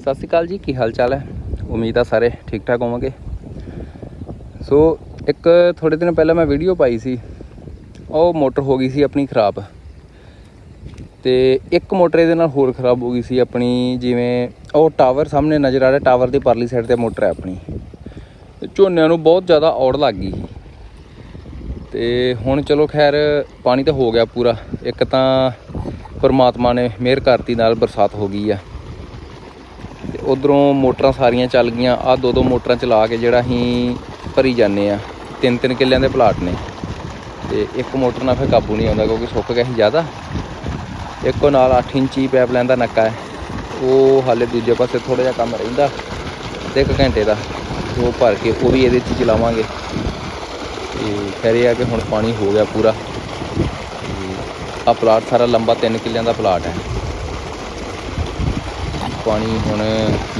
ਸਤਿ ਸ਼੍ਰੀ ਅਕਾਲ ਜੀ, ਕੀ ਹਾਲ ਚਾਲ ਹੈ? ਉਮੀਦ ਆ ਸਾਰੇ ਠੀਕ ਠਾਕ ਹੋਵੋਗੇ। ਸੋ, ਇੱਕ ਥੋੜੇ ਦਿਨ ਪਹਿਲਾਂ ਮੈਂ ਵੀਡੀਓ ਪਾਈ ਸੀ। ਉਹ ਮੋਟਰ ਹੋ ਗਈ ਸੀ ਆਪਣੀ ਖਰਾਬ। ਤੇ ਇੱਕ ਮੋਟਰ ਇਹਦੇ ਨਾਲ ਹੋਰ ਖਰਾਬ ਹੋ ਗਈ ਸੀ ਆਪਣੀ, ਜਿਵੇਂ ਉਹ ਟਾਵਰ ਸਾਹਮਣੇ ਨਜ਼ਰ ਆ ਰਿਹਾ, ਟਾਵਰ ਦੀ ਪਰਲੀ ਸਾਈਡ ਤੇ ਮੋਟਰ ਹੈ ਆਪਣੀ। ਝੋਨਿਆਂ ਨੂੰ ਬਹੁਤ ਜ਼ਿਆਦਾ ਔੜ ਲੱਗ ਗਈ ਸੀ। ਤੇ ਹੁਣ ਚਲੋ ਖੈਰ, ਪਾਣੀ ਤਾਂ ਹੋ ਗਿਆ ਪੂਰਾ। ਇੱਕ ਤਾਂ ਪਰਮਾਤਮਾ ਨੇ ਮਿਹਰ ਕਰਤੀ ਨਾਲ ਬਰਸਾਤ ਹੋ ਗਈ ਆ। ਤੇ ਉਧਰੋਂ ਮੋਟਰਾਂ ਸਾਰੀਆਂ ਚੱਲ ਗਈਆਂ ਆ ਦੋ ਦੋ ਮੋਟਰਾਂ ਚਲਾ ਕੇ ਜਿਹੜਾ ਅਸੀਂ ਭਰੀ ਜਾਂਦੇ ਆ ਤਿੰਨ ਤਿੰਨ ਕਿੱਲਿਆਂ ਦੇ ਪਲਾਟ ਨੇ। ਤੇ ਇੱਕ ਮੋਟਰ ਨਾਲ ਫਿਰ ਕਾਬੂ ਨਹੀਂ ਆਉਂਦਾ ਕਿਉਂਕਿ ਸੁੱਕ ਗਿਆ ਸੀ ਜ਼ਿਆਦਾ। ਇੱਕੋ ਨਾਲ 8 ਇੰਚੀ ਪਾਈਪਲਾਈਨ ਦਾ ਨੱਕਾ ਹੈ। ਉਹ ਹਾਲੇ ਦੂਜੇ ਪਾਸੇ ਥੋੜਾ ਜਿਹਾ ਕੰਮ ਰਹਿੰਦਾ ਅੱਧੇ ਕੁ ਘੰਟੇ ਦਾ। ਉਹ ਭਰ ਕੇ ਉਹ ਵੀ ਇਹਦੇ 'ਚ ਚਲਾਵਾਂਗੇ। ਤੇ ਖੈਰ ਇਹ ਆ ਕਿ ਹੁਣ ਪਾਣੀ ਹੋ ਗਿਆ ਪੂਰਾ। ਆ ਪਲਾਟ ਸਾਰਾ ਲੰਬਾ 3 ਕਿੱਲਿਆਂ ਦਾ ਪਲਾਟ ਹੈ। ਪਾਣੀ ਹੁਣ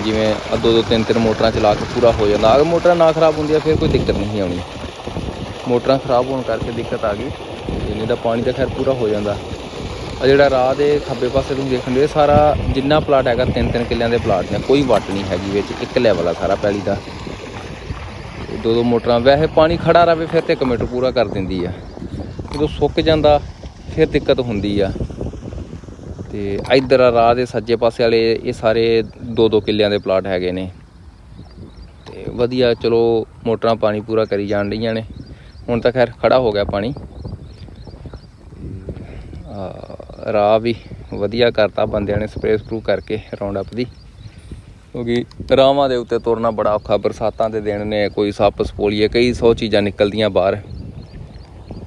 ਜਿਵੇਂ ਆ ਦੋ ਦੋ ਤਿੰਨ ਤਿੰਨ ਮੋਟਰਾਂ ਚਲਾ ਕੇ ਪੂਰਾ ਹੋ ਜਾਂਦਾ। ਅਗਰ ਮੋਟਰਾਂ ਨਾ ਖਰਾਬ ਹੁੰਦੀਆਂ, ਫਿਰ ਕੋਈ ਦਿੱਕਤ ਨਹੀਂ ਆਉਣੀ। ਮੋਟਰਾਂ ਖਰਾਬ ਹੋਣ ਕਰਕੇ ਦਿੱਕਤ ਆ ਗਈ। ਇਹਨੇ ਦਾ ਪਾਣੀ ਤਾਂ ਖੈਰ ਪੂਰਾ ਹੋ ਜਾਂਦਾ। ਆ ਜਿਹੜਾ ਰਾਹ ਦੇ ਖੱਬੇ ਪਾਸੇ ਤੁਸੀਂ ਦੇਖਣ ਦੇ ਸਾਰਾ ਜਿੰਨਾ ਪਲਾਟ ਹੈਗਾ, ਤਿੰਨ ਤਿੰਨ ਕਿੱਲਿਆਂ ਦੇ ਪਲਾਟ ਨੇ। ਕੋਈ ਵੱਟ ਨਹੀਂ ਹੈਗੀ ਵਿੱਚ, ਇੱਕ ਲੈਵਲ ਆ ਸਾਰਾ ਪੈਲੀ ਦਾ। ਦੋ ਦੋ ਮੋਟਰਾਂ, ਵੈਸੇ ਪਾਣੀ ਖੜਾ ਰਵੇ, ਫਿਰ ਤੇ ਕਮੇਟਰ ਪੂਰਾ ਕਰ ਦਿੰਦੀ ਆ। ਜਦੋਂ ਸੁੱਕ ਜਾਂਦਾ, ਫਿਰ ਦਿੱਕਤ ਹੁੰਦੀ ਆ। ਤੇ ਇਧਰ ਆ ਰਾਹ ਦੇ ਸੱਜੇ ਪਾਸੇ ਵਾਲੇ, ਇਹ ਸਾਰੇ ਦੋ ਦੋ ਕਿੱਲਿਆਂ ਦੇ ਪਲਾਟ ਹੈਗੇ ਨੇ। ਤੇ ਵਧੀਆ, ਚਲੋ, ਮੋਟਰਾਂ ਪਾਣੀ ਪੂਰਾ ਕਰੀ ਜਾਣ ਰਹੀਆਂ ਨੇ। ਹੁਣ ਤਾਂ ਖੈਰ ਖੜਾ ਹੋ ਗਿਆ ਪਾਣੀ। ਰਾਹ ਵੀ ਵਧੀਆ ਕਰਤਾ ਬੰਦਿਆਂ ਨੇ ਸਪਰੇਅ ਸਪਰੂ ਕਰਕੇ ਰਾਉਂਡ ਅਪ ਦੀ। ਕਿਉਂਕਿ ਰਾਵਾਂ ਦੇ ਉੱਤੇ ਤੁਰਨਾ ਬੜਾ ਔਖਾ, ਬਰਸਾਤਾਂ ਦੇ ਦਿਨ ਨੇ, ਕੋਈ ਸੱਪ ਸਪੋਲੀਏ, ਕਈ ਸੌ ਚੀਜ਼ਾਂ ਨਿਕਲਦੀਆਂ ਬਾਹਰ।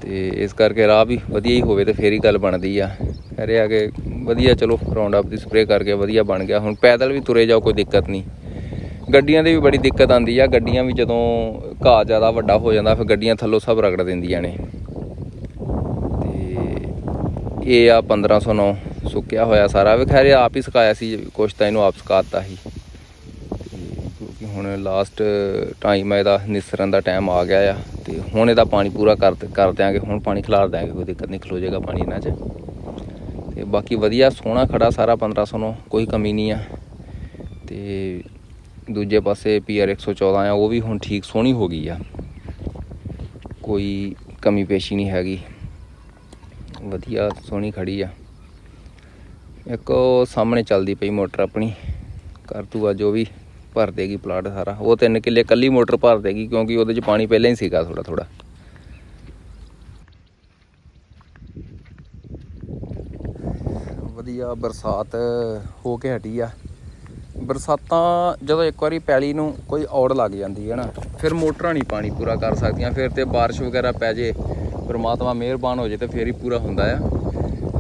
ਤੇ ਇਸ ਕਰਕੇ ਰਾਹ ਵੀ ਵਧੀਆ ਹੀ ਹੋਵੇ ਤੇ ਫੇਰ ਹੀ ਗੱਲ ਬਣਦੀ ਆ। ਕਹਿ ਰਿਹਾ ਕਿ ਵਧੀਆ, ਚਲੋ ਰਾਉਂਡ ਅਪ ਦੀ ਸਪਰੇਅ ਕਰਕੇ ਵਧੀਆ ਬਣ ਗਿਆ। ਹੁਣ ਪੈਦਲ ਵੀ ਤੁਰੇ ਜਾਓ, ਕੋਈ ਦਿੱਕਤ ਨਹੀਂ। ਗੱਡੀਆਂ ਦੀ ਵੀ ਬੜੀ ਦਿੱਕਤ ਆਂਦੀ ਆ। ਗੱਡੀਆਂ ਵੀ ਜਦੋਂ ਘਾਹ ਜ਼ਿਆਦਾ ਵੱਡਾ ਹੋ ਜਾਂਦਾ, ਫਿਰ ਗੱਡੀਆਂ ਥੱਲੋਂ ਸਭ ਰਗੜ ਦਿੰਦੀਆਂ ਨੇ। ਤੇ ਇਹ ਆ 1509 ਸੁੱਕਿਆ ਹੋਇਆ ਸਾਰਾ। ਵੀ ਖੈਰ, ਇਹ ਆਪ ਹੀ ਸੁਕਾਇਆ ਸੀ, ਕੁਛ ਤਾਂ ਇਹਨੂੰ ਆਪ ਸੁਕਾਤਾ ਸੀ। ਤੇ ਕਿਉਂਕਿ ਹੁਣ ਲਾਸਟ ਟਾਈਮ ਆ ਇਹਦਾ, ਨਿਸਰਨ ਦਾ ਟਾਈਮ ਆ ਗਿਆ ਆ। ਤੇ ਹੁਣ ਇਹਦਾ ਪਾਣੀ ਪੂਰਾ ਕਰ ਕਰ ਦਿਆਂਗੇ। ਹੁਣ ਪਾਣੀ ਖਿਲਾਰ ਦਿਆਂਗੇ, ਕੋਈ ਦਿੱਕਤ ਨਹੀਂ, ਖਲੋ ਜਾਏਗਾ ਪਾਣੀ ਇਹਨਾਂ 'ਚ। ਤੇ ਬਾਕੀ ਵਧੀਆ ਸੋਹਣਾ ਖੜਾ ਸਾਰਾ 1509 ਕੋਈ ਕਮੀ ਨਹੀਂ ਆ। ਤੇ ਦੂਜੇ ਪਾਸੇ ਪੀਆਰ 114 ਆ, ਉਹ ਵੀ ਹੁਣ ਠੀਕ ਸੋਹਣੀ ਹੋ ਗਈ ਆ। ਕੋਈ ਕਮੀ ਪੇਸ਼ੀ ਨਹੀਂ ਹੈਗੀ। ਵਧੀਆ ਸੋਹਣੀ ਖੜੀ ਆ। ਇੱਕ ਉਹ ਸਾਹਮਣੇ ਚੱਲਦੀ ਪਈ ਮੋਟਰ ਆਪਣੀ ਕਰ ਤੂੰ ਆ ਜੋ ਵੀ ਭਰ ਦੇਗੀ ਪਲਾਟ ਸਾਰਾ। ਉਹ ਤਿੰਨ ਕਿੱਲੇ ਕੱਲੀ ਮੋਟਰ ਭਰ ਦੇਗੀ ਕਿਉਂਕਿ ਉਹਦੇ 'ਚ ਪਾਣੀ ਪਹਿਲਾਂ ਹੀ ਸੀਗਾ ਥੋੜਾ ਥੋੜਾ ਵਧੀਆ ਬਰਸਾਤ ਹੋ ਕੇ ਹਟੀ ਆ। ਬਰਸਾਤਾਂ ਜਦੋਂ ਇੱਕ ਵਾਰੀ ਪੈਲੀ ਨੂੰ ਕੋਈ ਔੜ ਲੱਗ ਜਾਂਦੀ ਹੈ ਨਾ, ਫਿਰ ਮੋਟਰਾਂ ਨਹੀਂ ਪਾਣੀ ਪੂਰਾ ਕਰ ਸਕਦੀਆਂ, ਫਿਰ ਤੇ ਬਾਰਿਸ਼ ਵਗੈਰਾ ਪੈ ਜੇ, ਪਰਮਾਤਮਾ ਮਿਹਰਬਾਨ ਹੋ ਜੇ ਤੇ ਫਿਰ ਹੀ ਪੂਰਾ ਹੁੰਦਾ ਆ।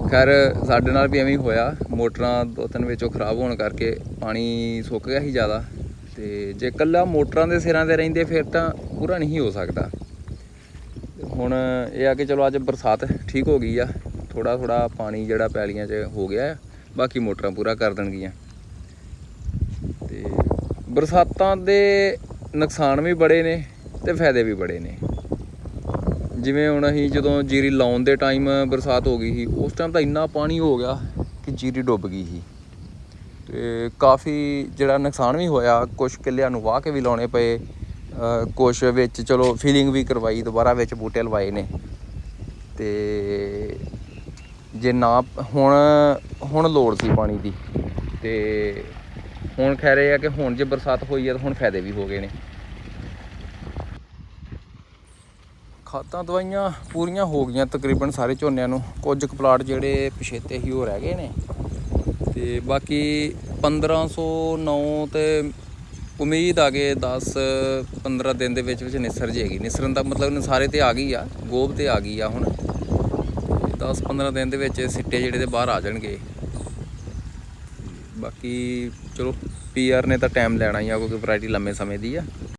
ਖੈਰ, ਸਾਡੇ ਨਾਲ ਵੀ ਐਵੇਂ ਹੋਇਆ, ਮੋਟਰਾਂ ਦੋ ਤਿੰਨ ਵਿੱਚੋਂ ਖਰਾਬ ਹੋਣ ਕਰਕੇ ਪਾਣੀ ਸੁੱਕ ਗਿਆ ਸੀ ਜ਼ਿਆਦਾ, ਤੇ ਜੇ ਕੱਲਾ ਮੋਟਰਾਂ ਦੇ ਸਿਰਾਂ ਤੇ ਰਹਿੰਦੇ ਫਿਰ ਤਾਂ ਪੂਰਾ ਨਹੀਂ ਹੋ ਸਕਦਾ। ਹੁਣ ਇਹ ਆ ਕਿ ਚਲੋ ਅੱਜ ਬਰਸਾਤ ਠੀਕ ਹੋ ਗਈ ਆ ਥੋੜਾ ਥੋੜਾ ਪਾਣੀ ਜਿਹੜਾ ਪੈਲੀਆਂ 'ਚ ਹੋ ਗਿਆ ਆ ਬਾਕੀ ਮੋਟਰਾਂ ਪੂਰਾ ਕਰ ਦੇਣਗੀਆਂ। ਤੇ ਬਰਸਾਤਾਂ ਦੇ ਨੁਕਸਾਨ ਵੀ ਬੜੇ ਨੇ ਤੇ ਫਾਇਦੇ ਵੀ ਬੜੇ ਨੇ। ਜਿਵੇਂ ਹੁਣ ਅਸੀਂ ਜਦੋਂ ਜੀਰੀ ਲਾਉਣ ਦੇ ਟਾਈਮ ਬਰਸਾਤ ਹੋ ਗਈ ਸੀ, ਉਸ ਟਾਈਮ ਤਾਂ ਇੰਨਾ ਪਾਣੀ ਹੋ ਗਿਆ ਕਿ ਜੀਰੀ ਡੁੱਬ ਗਈ ਸੀ। ਤੇ ਕਾਫੀ ਜਿਹੜਾ ਨੁਕਸਾਨ ਵੀ ਹੋਇਆ ਕੁਝ ਕਿੱਲਿਆਂ ਨੂੰ ਵਾਹ ਕੇ ਵੀ ਲਾਉਣੇ ਪਏ ਕੁਝ ਵਿੱਚ ਚਲੋ ਫੀਲਿੰਗ ਵੀ ਕਰਵਾਈ, ਦੁਬਾਰਾ ਵਿੱਚ ਬੂਟੇ ਲਵਾਏ ਨੇ। ਤੇ ਜੇ ਨਾ, ਹੁਣ ਹੁਣ ਲੋੜ ਸੀ ਪਾਣੀ ਦੀ। ਤੇ ਹੁਣ ਖੈਰ ਇਹ ਆ ਕਿ ਹੁਣ ਜੇ ਬਰਸਾਤ ਹੋਈ ਆ ਤਾਂ ਹੁਣ ਫਾਇਦੇ ਵੀ ਹੋ ਗਏ ਨੇ। ਖਾਦਾਂ ਦਵਾਈਆਂ ਪੂਰੀਆਂ ਹੋ ਗਈਆਂ ਤਕਰੀਬਨ ਸਾਰੇ ਝੋਨਿਆਂ ਨੂੰ। ਕੁਝ ਕੁ ਪਲਾਟ ਜਿਹੜੇ ਪਿਛੇਤੇ ਹੀ ਹੋ ਰਹਿ ਗਏ ਨੇ। ਤੇ ਬਾਕੀ 1509 ਤੇ ਉਮੀਦ ਆ ਗਏ 10 15 ਦਿਨ ਦੇ ਵਿੱਚ ਵਿੱਚ ਨਿਸਰ ਜੇਗੀ। ਨਿਸਰਨ ਦਾ ਮਤਲਬ ਨਿਸਾਰੇ ਤੇ ਆ ਗਈ ਆ, ਗੋਬ ਤੇ ਆ ਗਈ ਆ ਹੁਣ। 10 15 ਦਿਨ ਦੇ ਵਿੱਚ ਸਿੱਟੇ ਜਿਹੜੇ ਦੇ ਬਾਹਰ ਆ ਜਾਣਗੇ। ਬਾਕੀ ਚਲੋ ਪੀਆਰ ਨੇ ਤਾਂ ਟਾਈਮ ਲੈਣਾ ਹੀ ਆ, ਕਿਉਂਕਿ ਵੈਰਾਈਟੀ ਲੰਮੇ ਸਮੇਂ ਦੀ ਆ।